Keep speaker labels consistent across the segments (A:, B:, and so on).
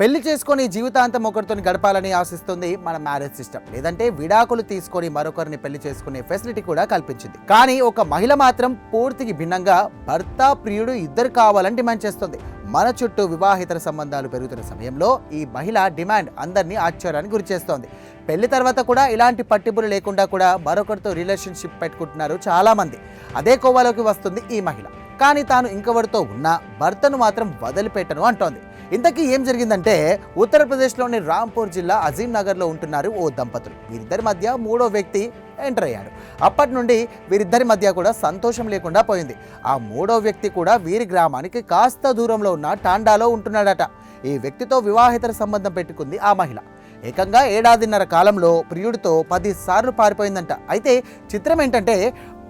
A: పెళ్ళి చేసుకొని జీవితాంతం ఒకరితో గడపాలని ఆశిస్తుంది మన మ్యారేజ్ సిస్టమ్. లేదంటే విడాకులు తీసుకొని మరొకరిని పెళ్ళి చేసుకునే ఫెసిలిటీ కూడా కల్పించింది. కానీ ఒక మహిళ మాత్రం పూర్తికి భిన్నంగా భర్త ప్రియుడు ఇద్దరు కావాలని డిమాండ్ చేస్తుంది. మన చుట్టూ వివాహితర సంబంధాలు పెరుగుతున్న సమయంలో ఈ మహిళ డిమాండ్ అందరినీ ఆశ్చర్యానికి గురిచేస్తోంది పెళ్ళి తర్వాత కూడా ఇలాంటి పట్టింపులు లేకుండా కూడా మరొకరితో రిలేషన్షిప్ పెట్టుకుంటున్నారు చాలామంది. అదే కోవలోకి వస్తుంది ఈ మహిళ. కానీ తాను ఇంకెవరితో ఉన్నా భర్తను మాత్రం వదిలిపెట్టను అంటోంది. ఇంతకీ ఏం జరిగిందంటే ఉత్తరప్రదేశ్లోని రాంపూర్ జిల్లా అజీం నగర్లో ఉంటున్నారు ఓ దంపతులు. వీరిద్దరి మధ్య మూడో వ్యక్తి ఎంటర్ అయ్యాడు. అప్పటి నుండి వీరిద్దరి మధ్య కూడా సంతోషం లేకుండా పోయింది. ఆ మూడో వ్యక్తి కూడా వీరి గ్రామానికి కాస్త దూరంలో ఉన్న టాండాలో ఉంటున్నాడట. ఈ వ్యక్తితో వివాహేతర సంబంధం పెట్టుకుంది ఆ మహిళ. ఏకంగా ఏడాదిన్నర కాలంలో ప్రియుడితో పది సార్లు పారిపోయిందంట. అయితే చిత్రం ఏంటంటే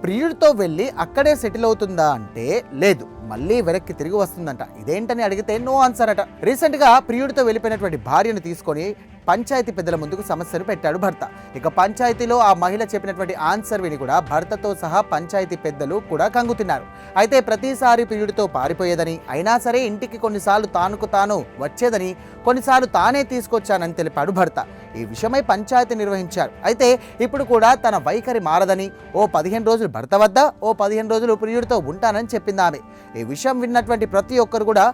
A: ప్రియుడితో వెళ్ళి అక్కడే సెటిల్ అవుతుందా అంటే లేదు. మళ్ళీ వెనక్కి తిరిగి వస్తుందంట. ఇదేంటని అడిగితే నో ఆన్సర్ అట. రీసెంట్గా ప్రియుడితో వెళ్ళిపోయినటువంటి భార్యను తీసుకొని పంచాయతీ పెద్దల ముందుకు సమస్యను పెట్టాడు భర్త. ఇక పంచాయతీలో ఆ మహిళ చెప్పినటువంటి ఆన్సర్ విని కూడా భర్తతో సహా పంచాయతీ పెద్దలు కూడా కంగుతిన్నారు. అయితే ప్రతిసారి ప్రియుడితో పారిపోయేదని అయినా సరే ఇంటికి కొన్నిసార్లు తానుకు తాను వచ్చేదని కొన్నిసార్లు తానే తీసుకొచ్చానని తెలిపాడు భర్త. ఈ విషయమై పంచాయతీ నిర్వహించారు. అయితే ఇప్పుడు కూడా తన వైఖరి మారదని ఓ పదిహేను రోజులు భర్త వద్ద ఓ పదిహేను రోజులు ప్రియుడితో ఉంటానని చెప్పింది ఆమె. ఈ విషయం విన్నటువంటి ప్రతి ఒక్కరు కూడా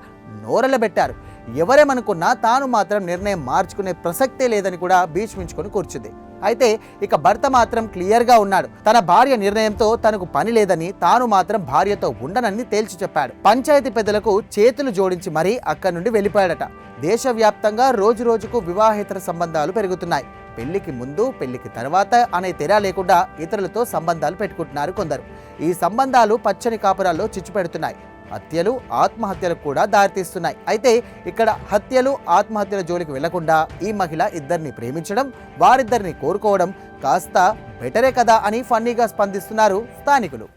A: నోరెళ్ళబెట్టారు ఎవరేమనుకున్నా తాను మాత్రం నిర్ణయం మార్చుకునే ప్రసక్తే లేదని కూడా భీష్మించుకొని కూర్చుంది. అయితే ఇక భర్త మాత్రం క్లియర్గా ఉన్నాడు. తన భార్య నిర్ణయంతో తనకు పని లేదని తాను మాత్రం భార్యతో ఉండనని తేల్చి చెప్పాడు. పంచాయతీ పెద్దలకు చేతులు జోడించి మరీ అక్కడి నుండి వెళ్ళిపోయాడట. దేశవ్యాప్తంగా రోజు రోజుకు వివాహేతర సంబంధాలు పెరుగుతున్నాయి. పెళ్ళికి ముందు పెళ్ళికి తర్వాత అనే తెర లేకుండా ఇతరులతో సంబంధాలు పెట్టుకుంటున్నారు కొందరు. ఈ సంబంధాలు పచ్చని కాపురాల్లో చిచ్చు పెడుతున్నాయి హత్యలు ఆత్మహత్యలకు కూడా దారితీస్తున్నాయి. అయితే ఇక్కడ హత్యలు ఆత్మహత్యల జోలికి వెళ్ళకుండా ఈ మహిళ ఇద్దరిని ప్రేమించడం వారిద్దరిని కోరుకోవడం కాస్త బెటరే కదా అని ఫన్నీగా స్పందిస్తున్నారు స్థానికులు.